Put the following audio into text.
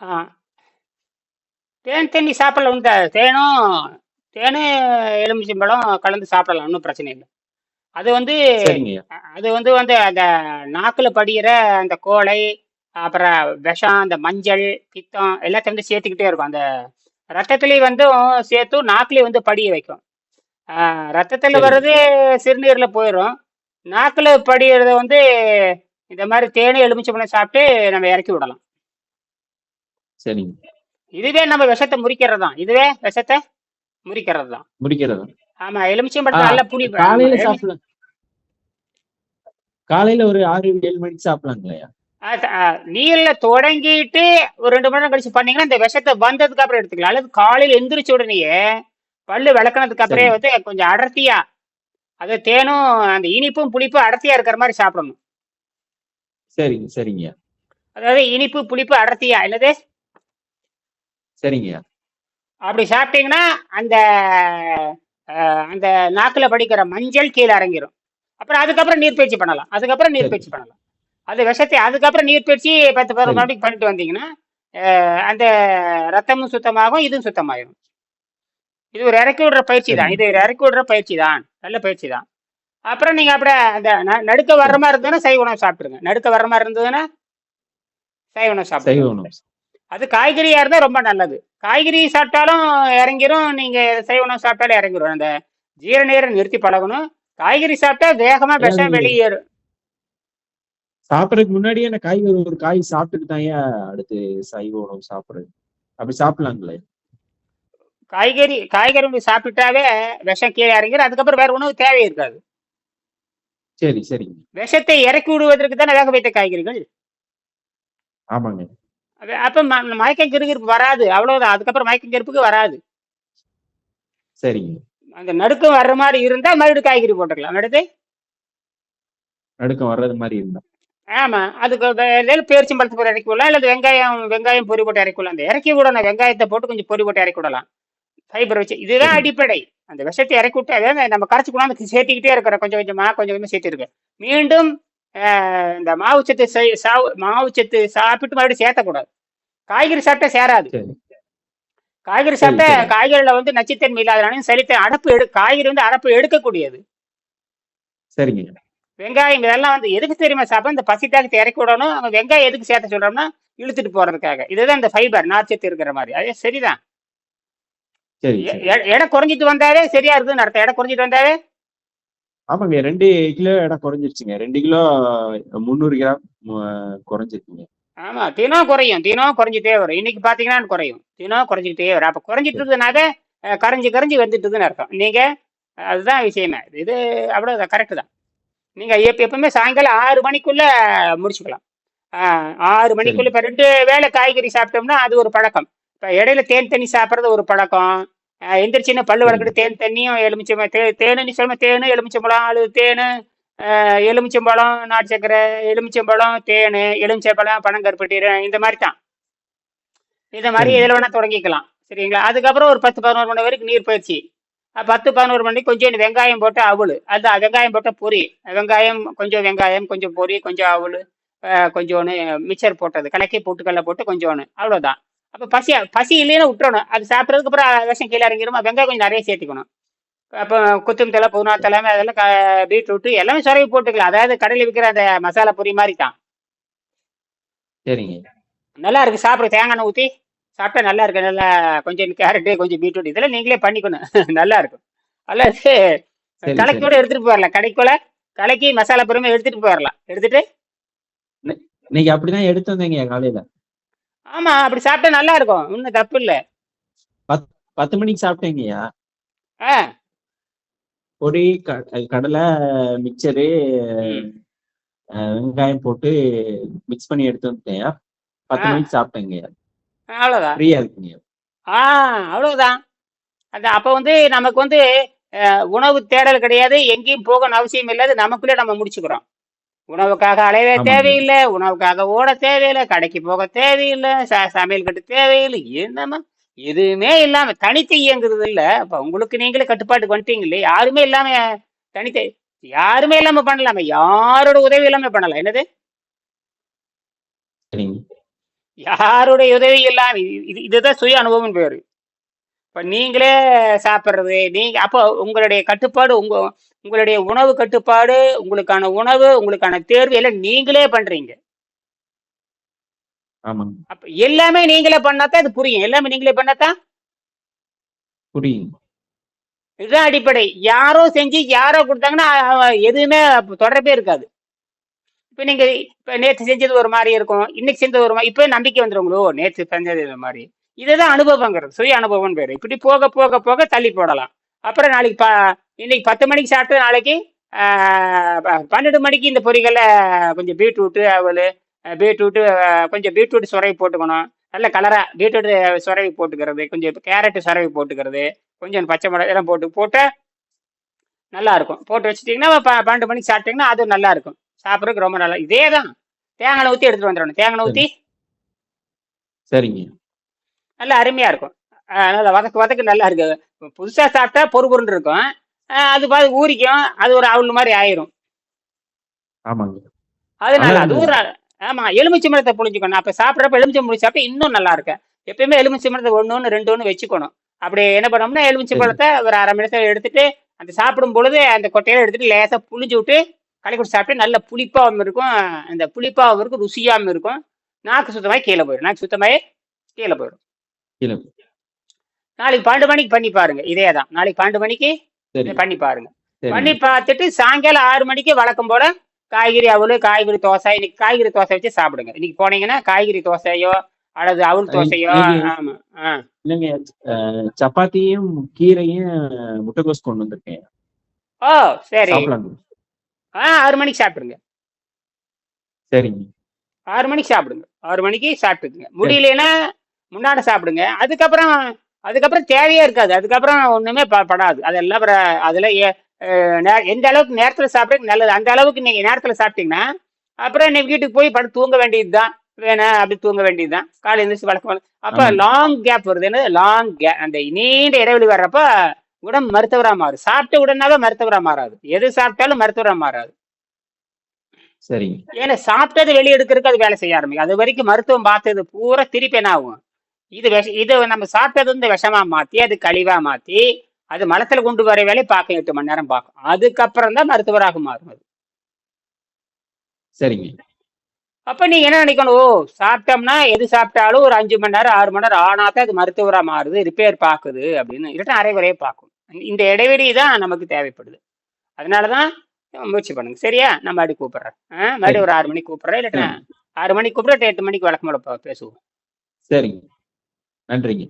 ஆ. தேன் தண்ணி சாப்பிடலாம் உண்டு? தேனும் தேனு எலுமிச்சம்பழம் கலந்து சாப்பிடலாம். ஒன்றும் பிரச்சனை இல்லை. அது வந்து அது வந்து வந்து அந்த நாக்கில் படிகிற அந்த கோழை அப்புறம் விஷம் அந்த மஞ்சள் பித்தம் எல்லாத்தையும் வந்து சேர்த்துக்கிட்டே இருக்கும். அந்த ரத்தத்துலேயும் வந்து சேர்த்து நாக்குலேயும் வந்து படிய வைக்கும். ரத்தத்தில் வர்றது சிறுநீரில் போயிடும் நாக்கில் படிகிறத வந்து இந்த மாதிரி தேனு எலுமிச்சம்பழம் சாப்பிட்டு நம்ம இறக்கி விடலாம். சரிங்க. இதுவே நம்ம விஷத்தை முறிக்கிறது தான் இதுவே விஷத்தை முறிக்கிறது? தான் முடிக்கிறது ஆமா ஆ எலுமிச்சம்பழத்தை நல்லா புளி காலையில சாப்பிடலாம் காலையில ஒரு ஆறு ஏழு மணிக்கு சாப்பிடலாங்களையா அஹ் அஹ் நீர்ல தொடங்கிட்டு ஒரு ரெண்டு மணி நேரம் கழிச்சு பண்ணீங்கன்னா இந்த விஷத்தை வந்ததுக்கு அப்புறம் எடுத்துக்கலாம். அல்லது காலையில எந்திரிச்ச உடனேயே பல்லு விளக்குனதுக்கு அப்புறம் சரிங்க. வந்து கொஞ்சம் அடர்த்தியா அது தேனும் அந்த இனிப்பும் புளிப்பும் அடர்த்தியா இருக்கிற மாதிரி சாப்பிடணும். சரிங்க சரிங்கய்யா அதாவது இனிப்பு புளிப்பு அடர்த்தியா என்னது சரிங்கய்யா அப்படி சாப்பிட்டீங்கன்னா அந்த அந்த நாக்குல படிக்கிற மஞ்சள் கீழே இறங்கிரும். அப்புறம் அதுக்கப்புறம் நீர்ப்பயிற்சி பண்ணலாம். அதுக்கப்புறம் சரி. நீர்ப்பயிற்சி பண்ணலாம். அது விஷத்தை அதுக்கப்புறம் நீர்ப்பயிற்சி பத்து பதினொரு பண்ணிட்டு வந்தீங்கன்னா அந்த ரத்தமும் சுத்தமாகும் இதுவும் சுத்தமாயிரும். இது ஒரு இறக்கி விடுற பயிற்சி தான். சரிங்க இது ஒரு இறக்கி விடுற பயிற்சி தான். நல்ல பயிற்சி தான். அப்புறம் நீங்க அப்படியே அந்த நடுக்க வர்ற மாதிரி இருந்ததுன்னா சைவ உணவு சாப்பிடுங்க நடுக்க வர்ற மாதிரி இருந்ததுன்னா சைவ உணவு சாப்பிடுங்க அது காய்கறியா இருந்தா ரொம்ப நல்லது. காய்கறி சாப்பிட்டாலும் இறங்கிரும். நீங்க சைவ உணவு சாப்பிட்டாலும் இறங்கிரும். அந்த ஜீரணீரை நிறுத்தி பழகணும். காய்கறி சாப்பிட்டா வேகமா விஷம் வெளியேறும். சாப்பிடறதுக்கு முன்னாடியே அந்த காய்கறி ஒரு காய் சாப்பிட்டுட்டு தான் ஏன் அடுத்து சைவ உணவு சாப்பிடுறது? அப்படி சாப்பிடலாங்களே? காய்கறி காய்கறி சாப்பிட்டாவே விஷம் கீழே இறங்கிரும். அதுக்கப்புறம் வேற உணவு தேவை இருக்காது. சரி சரிங்க. விஷத்தை இறக்கி விடுவதற்கு தானே வேக வைத்த காய்கறிகள்? ஆமாங்க. அப்ப ம- மயக்கம் கிருகிருப்பு வராது. அவ்வளவுதான். அதுக்கப்புறம் மயக்கம் கிருப்புக்கு வராது. சரிங்க. அந்த நடுக்கம் வர்ற மாதிரி இருந்தா மறுபடியும் காய்கறி போட்டுக்கலாம். அடுத்து நடுக்கம் வர்றது மாதிரி இருந்தா. ஆமா. அதுக்கு வே- பேரிச்சம்பழத்து போட்டு இறக்கி விடலாம். அல்லது வெங்காயம் வெங்காயம் பொரி போட்டு இறக்கி விடலாம். அந்த இறக்கி விடணும் வெங்காயத்தை போட்டு கொஞ்சம் பொரி போட்டு இறக்கி விடலாம். ஃபைபர் வச்சு. இதுதான் அடிப்படை. அந்த விஷத்தை இறக்கி விட்டு அதை நம்ம கரைச்சி கொண்டாந்து சேர்த்திக்கிட்டே இருக்கிற கொஞ்சம் கொஞ்சமா கொஞ்சம் கொஞ்சமா சேர்த்து மீண்டும் இந்த மாவு சத்து செய்- சாவு- மாவு சத்து சாப்பிட்டு மறுபடியும் சேர்த்தக்கூடாது. காய்கறி சாப்பிட்டா சேராது. சரி. காய்கறி சாப்பிட்டா சரி. காய்கறில வந்து நச்சுத்தன்மை இல்லாதனாலும் சலித்த அடப்பு எடு காய்கறி வந்து அடப்பு எடுக்கக்கூடியது. சரிங்க. வெங்காயம் இதெல்லாம் வந்து எதுக்கு தெரியுமா சாப்பிட? இந்த பசி தாக்கத்தை இறக்கி விடணும். அவன் வெங்காயம் எதுக்கு சேர்த்த சொல்றோம்னா இழுத்துட்டு போறதுக்காக. இதுதான் இந்த ஃபைபர் நார்ச்சத்து இருக்கிற மாதிரி. அதே சரிதான். எடை குறைஞ்சிட்டு வந்தாவே சரியா இருக்குதுன்னு அர்த்தம். எடை குறைஞ்சிட்டு வந்தாவே ஆமாங்க ரெண்டு கிலோ எடை குறைஞ்சிருச்சுங்க. ரெண்டு கிலோ முந்நூறு கிராம் குறைஞ்சிருக்குங்க. ஆமா தினம் குறையும். தினம் குறைஞ்சிட்டே வரும். இன்னைக்கு பாத்தீங்கன்னா குறையும். தினம் குறைஞ்சிக்கிட்டே வரும். அப்ப குறைஞ்சிட்டு அஹ், கரைஞ்சு கரைஞ்சு வந்துட்டுதுன்னு அர்த்தம். நீங்க அதுதான் விஷயமே. இது அவ்வளோ கரெக்டு தான். நீங்க எப்ப எப்பவுமே சாயங்காலம் ஆறு மணிக்குள்ள முடிச்சுக்கலாம். ஆஹ், ஆறு மணிக்குள்ள இப்ப ரெண்டு வேளை காய்கறி சாப்பிட்டோம்னா அது ஒரு பழக்கம். இப்ப இடையில தேன் தண்ணி சாப்பிட்றது ஒரு பழக்கம். எந்திரிச்சின்னு பல்லு வளர்க்குறது தேன் தண்ணியும் எலுமிச்சம்பழம். தே தேனு சொல்லுமா தேனு எலுமிச்சம்பழம் அது தேனு எலுமிச்சம்பழம் நாட்டு சக்கரை எலுமிச்சம்பழம் தேனு எலுமிச்சம்பழம் பனங்கருப்பட்டி இந்த மாதிரி தான் இந்த மாதிரி சரிங்க எதில் வேணா தொடங்கிக்கலாம். சரிங்களா? அதுக்கப்புறம் ஒரு பத்து பதினோரு மணி வரைக்கும் நீர் பயிற்சி. பத்து பதினோரு மணிக்கு கொஞ்சம் வெங்காயம் போட்டு அவல் அது வெங்காயம் போட்ட பொரி. வெங்காயம் கொஞ்சம் வெங்காயம் கொஞ்சம் பொரி கொஞ்சம் அவல் கொஞ்சோன்னு மிக்சர் போட்டது கலக்கி பொட்டுக்கடலை போட்டு கொஞ்சோன்னு. அவ்வளோதான் அப்போ பசி பசி இல்லைன்னு விட்டுறணும். அது சாப்பிட்றதுக்கு அப்புறம் விஷம் கீழே இறங்கிடுமா? வெங்காயம் கொஞ்சம் நிறைய சேர்த்துக்கணும். அப்போ குத்தும் தலை புதினா தலை அதெல்லாம் க பீட்ரூட்டு எல்லாமே சொரவி போட்டுக்கலாம். அதாவது கடையில் விற்கிற அந்த மசாலா பொரி மாதிரி தான். சரிங்க. நல்லா இருக்கு. சாப்பிட. தேங்காய் ஊற்றி சாப்பிட்டா நல்லா இருக்கு. நல்லா கொஞ்சம் கேரட்டு கொஞ்சம் பீட்ரூட் இதெல்லாம் நீங்களே பண்ணிக்கணும். நல்லா இருக்கும். அல்லது கலக்கியோட எடுத்துட்டு போயிடலாம் கடைக்குள்ள கலக்கி மசாலா பொறுமை எடுத்துட்டு போயிடலாம் எடுத்துட்டு? இன்னை- இன்னைக்கு அப்படிதான் எடுத்து வந்தேங்க காலையில. ஆமா அப்படி சாப்பிட்டா நல்லா இருக்கும். ஒன்றும் தப்பு இல்லை. பத் பத்து மணிக்கு சாப்பிட்டேங்கய்யா ஆ. பொடி கடலை மிக்சரு வெங்காயம் போட்டு மிக்ஸ் பண்ணி எடுத்து வந்துட்டேன் பத்து மணிக்கு சாப்பிட்டேங்கய்யா அவ்வளோதான் ஃப்ரீயா இருக்குங்க ஆ அவ்வளவுதான். அந்த அப்போ வந்து நமக்கு வந்து உணவு தேடல் கிடையாது. எங்கேயும் போகணும் அவசியம் இல்லாது நமக்குள்ளே நம்ம முடிச்சுக்கிறோம். உணவுக்காக ஆமாங்க. தேவையில்லை. உணவுக்காக ஓட தேவையில்லை. கடைக்கு போக தேவையில்லை. சமையல் கட்டு தேவையில்லை. என்னமா எதுவுமே இல்லாம தனித்து இயங்குறது இல்ல. அப்ப உங்களுக்கு நீங்களே கட்டுப்பாட்டுக்கு வந்துட்டீங்களே யாருமே இல்லாம தனித்து யாருமே இல்லாம பண்ணலாமே. யாரோட உதவி இல்லாம பண்ணலாம்? என்னது? யாருடைய உதவி இல்லாம இது- இதுதான் சுய அனுபவம் பேரு இப்ப நீங்களே சாப்பிட்றது நீங்க அப்போ உங்களுடைய கட்டுப்பாடு உங்க உங்களுடைய உணவு கட்டுப்பாடு உங்களுக்கான உணவு உங்களுக்கான தேர்வு எல்லாம் நீங்களே பண்றீங்க. ஆமாங்க. அப்ப எல்லாமே நீங்களே பண்ணாதான் இது புரியும். எல்லாமே நீங்களே பண்ணாதான் புரியுங்க இதுதான் அடிப்படை. யாரோ செஞ்சு யாரோ கொடுத்தாங்கன்னா அஹ், எதுவுமே அப்ப தொடர்பே இருக்காது. இப்ப நீங்க இப்ப நேற்று செஞ்சது ஒரு மாதிரி இருக்கும். இன்னைக்கு செஞ்சது ஒரு மாதிரி இப்ப நம்பிக்கை வந்துருங்களோ நேற்று செஞ்சது ஒரு மாதிரி. இதுதான் அனுபவங்கிறது. சுய அனுபவம் பேரு இப்படி போக போக போக தள்ளி போடலாம். அப்புறம் நாளைக்கு ப இன்னைக்கு பத்து மணிக்கு சாப்பிட்டு நாளைக்கு ஆஹ், பன்னெண்டு மணிக்கு இந்த பொரிகளை கொஞ்சம் பீட்ரூட்டு அவல் பீட்ரூட்டு கொஞ்சம் பீட்ரூட் சுரவி போட்டுக்கணும். நல்ல கலரா பீட்ரூட் சுரவி போட்டுக்கிறது. கொஞ்சம் கேரட் சுரவி போட்டுக்கிறது. கொஞ்சம் பச்சை மிளகா இதெல்லாம் போட்டு போட்டு நல்லா இருக்கும் போட்டு வச்சுட்டிங்கன்னா ப- பன்னெண்டு மணிக்கு சாப்பிட்டீங்கன்னா அது நல்லா இருக்கும் சாப்பிட்றதுக்கு ரொம்ப நல்லா இதே தான் தேங்காய் ஊற்றி எடுத்துட்டு வந்துடணும். தேங்காய் ஊற்றி சரிங்க. நல்லா அருமையா இருக்கும். நல்லா வதக்கு வதக்கு நல்லா இருக்கு. புதுசா சாப்பிட்டா பொறுபொருன்னு இருக்கும். அது பாது ஊறிக்கும். அது ஒரு அவுள் மாதிரி ஆயிரும். அதனால அது ஒரு ஆமா எலுமிச்சை மரத்தை புளிஞ்சுக்கணும் அப்ப சாப்பிட்றப்ப எலுமிச்சை முடி சாப்பிட்டா இன்னும் நல்லா இருக்கு எப்பயுமே எலுமிச்சை மரத்தை ஒன்று ஒன்று ரெண்டு ஒன்று வச்சுக்கணும். அப்படி என்ன பண்ணோம்னா எலுமிச்சை. பழத்தை ஒரு அரை மணி எடுத்துட்டு அந்த சாப்பிடும் பொழுது அந்த கொட்டையில எடுத்துட்டு லேசா புளிஞ்சு விட்டு களைக்குடி சாப்பிட்டு நல்ல புளிப்பாகவும் இருக்கும். அந்த புளிப்பாகவும் இருக்கும் ருசியாகவும் இருக்கும். நாக்கு சுத்தமாக கீழே போயிடும் நாக்கு சுத்தமாகவே கீழே போயிடும் கீழே. நாளைக்கு பன்னெண்டு மணிக்கு பண்ணி பாருங்க இதே தான். நாளைக்கு பன்னெண்டு மணிக்கு பண்ணி பாருங்க. பண்ணி பார்த்துட்டு சாயங்காலம் ஆறு மணிக்கு வழக்கம் போல காய்கறி அவலு காய்கறி தோசை இன்னைக்கு காய்கறி தோசை வச்சு சாப்பிடுங்க. இன்னைக்கு போனீங்கன்னா காய்கறி தோசையோ அல்லது அவல் தோசையோ ஆமா இல்லைங்க சப்பாத்தியும் கீரையும் முட்டைகோஸ் கொண்டு வந்திருக்கேன். ஓ சரி. ஆ ஆறு மணிக்கு சாப்பிடுங்க. சரிங்க. ஆறு மணிக்கு சாப்பிடுங்க. ஆறு மணிக்கு சாப்பிட்டுக்குங்க. முடியலன்னா முன்னாடி சாப்பிடுங்க. அதுக்கப்புறம் அதுக்கப்புறம் தேவையே இருக்காது. அதுக்கப்புறம் ஒண்ணுமே ப- படாது. அதெல்லாம் அப்புறம் அதுல எந்த அளவுக்கு நேரத்துல சாப்பிட்றது நல்லது. அந்த அளவுக்கு நீங்க நேரத்துல சாப்பிட்டீங்கன்னா அப்புறம் நீ வீட்டுக்கு போய் படுத்து தூங்க வேண்டியதுதான். வேணாம் அப்படி தூங்க வேண்டியதுதான். காலை எழுந்திரிச்சு வழக்கம் அப்ப. லாங் கேப் வருது. என்ன லாங் கேப் அந்த நீண்ட இடைவெளி வர்றப்ப உடம்பு மருத்துவரா மாறும். சாப்பிட்ட உடனே மருத்துவரா மாறாது. எது சாப்பிட்டாலும் மருத்துவரா மாறாது. சரிங்க. ஏன்னா சாப்பிட்டது வெளியே எடுக்கிறதுக்கு அது வேலை செய்ய ஆரம்பிக்கும். அது வரைக்கும் மருத்துவம் பார்த்தது பூரா திருப்பி என்ன ஆகும்? இது விஷ இது நம்ம சாப்பிட்டது வந்து விஷமா மாத்தி அது கழிவா மாத்தி அது மலத்துல கொண்டு வர வேலையை பார்க்கும் எட்டு மணி நேரம் பார்க்கும். அதுக்கப்புறம் தான் மருத்துவராக மாறும் அது. சரிங்க. அப்ப நீங்க என்ன நினைக்கணும்? ஓ சாப்பிட்டோம்னா எது சாப்பிட்டாலும் ஒரு அஞ்சு மணி நேரம் ஆறு மணி நேரம் ஆனாதான் அது மருத்துவரா மாறுது ரிப்பேர் பார்க்குது அப்படின்னு இல்லாட்டா அரைவரையே பார்க்கும். இந்த இடைவெளி தான் நமக்கு தேவைப்படுது. அதனாலதான் முயற்சி பண்ணுங்க. சரியா? நான் மறுபடியும் கூப்பிடுறேன். மறுபடியும் ஒரு ஆறு மணிக்கு கூப்பிடுறேன். இல்லாட்டா ஆறு மணிக்கு கூப்பிட்டு எட்டு மணிக்கு வழக்கம் போல பே- பேசுவோம். சரிங்க. நன்றிங்க.